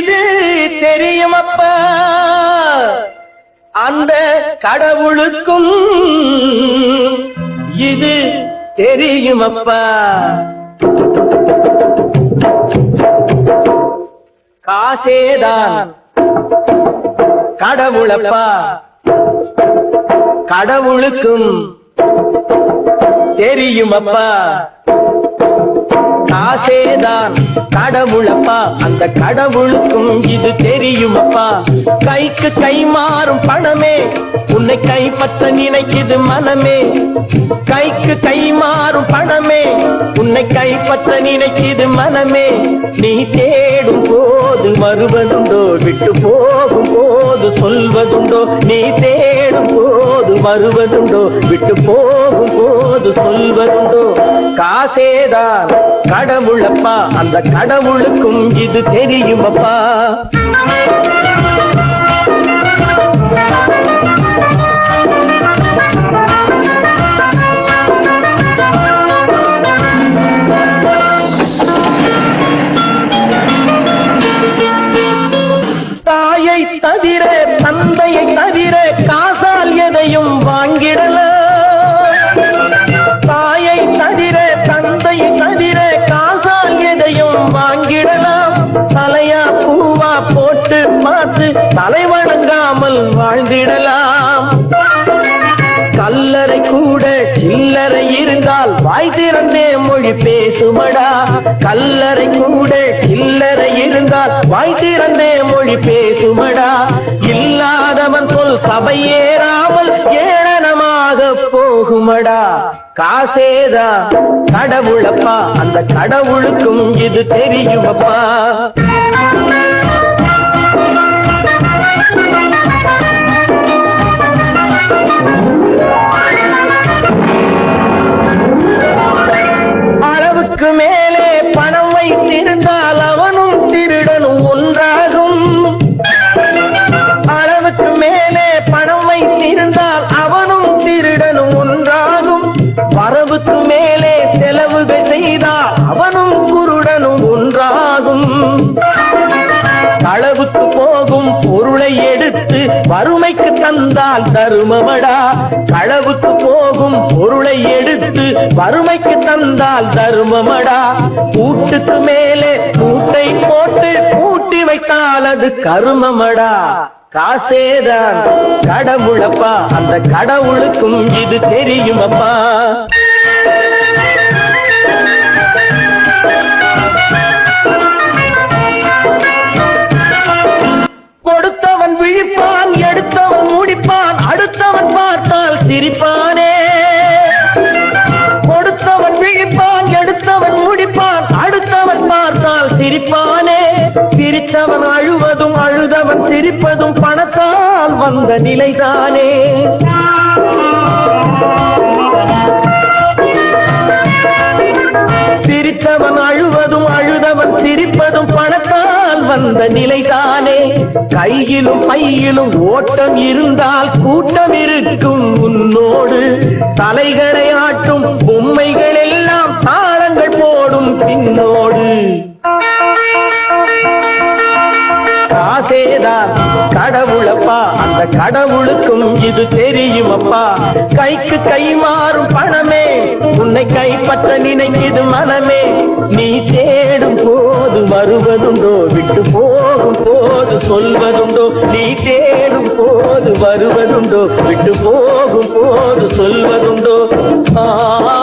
இது தெரியுமப்பா. அந்த கடவுளுக்கும் இது தெரியுமப்பா. காசேதான் கடவுளப்பா. கடவுளுக்கும் தெரியுமப்பா. காசேதான் கடவுளப்பா அந்த கடவுளுக்கும் இது தெரியுமப்பா. கைக்கு கை மாறும் பணமே உன்னை கைப்பற்ற நினைக்குது மனமே. கைக்கு கை மாறும் பணமே உன்னை கைப்பற்ற நினைக்குது மனமே. நீ தேடும் போ போது வருவதுண்டோ விட்டு போகும் போது சொல்வதுண்டோ நீ தேடும் போது வருவதுண்டோ விட்டு போகும் போது சொல்வதுண்டோ. காசேதான் கடவுளப்பா அந்த கடவுளுக்கும் இது தெரியுமப்பா. தலை வணங்காமல் வாழ்ந்திடலாம். கல்லறை கூட சில்லறை இருந்தால் வாய் திறந்தே மொழி பேசுமடா. கல்லறை கூட சில்லறை இருந்தால் வாய் திறந்தே மொழி பேசுமடா. இல்லாதவன் சொல் சபையேறாமல் ஏளனமாக போகுமடா. காசேதா கடவுளப்பா அந்த கடவுளுக்கும் இது தெரியுமப்பா. மேலே வறுமைக்கு தந்தால் தருமமடா களவுக்கு போகும் பொருளை எடுத்து வறுமைக்கு தந்தால் தருமமடா கூட்டுக்கு மேலே கூட்டை போட்டு கூட்டி வைத்தால் அது கருமமடா? காசேதான் கடவுளப்பா அந்த கடவுளுக்கும் இது தெரியுமப்பா சிரிப்பானே சிரித்தவன் அழுவதும் அழுதவன் சிரிப்பதும் பணத்தால் வந்த நிலைதானே. சிரித்தவன் அழுவதும் அழுதவன் சிரிப்பதும் பணத்தால் வந்த நிலைதானே. கையிலும் பையிலும் ஓட்டம் இருந்தால் கூட்டம் இருக்கும் உன்னோடு. தலைகளை ஆட்டும் பொம்மைகள் எல்லாம் தாளங்கள் போடும் பின்னோடு. தான் கடவுளப்பா அந்த கடவுளுக்கும் இது தெரியுமப்பா கைக்கு கை மாறும் பணமே உன்னை கைப்பற்ற நினைக்குது மனமே. நீ தேடும் போது வருவதுண்டோ விட்டு போகும் போது சொல்வதுண்டோ. நீ தேடும் போது வருவதுண்டோ விட்டு போகும் போது சொல்வதுண்டோ. ஆ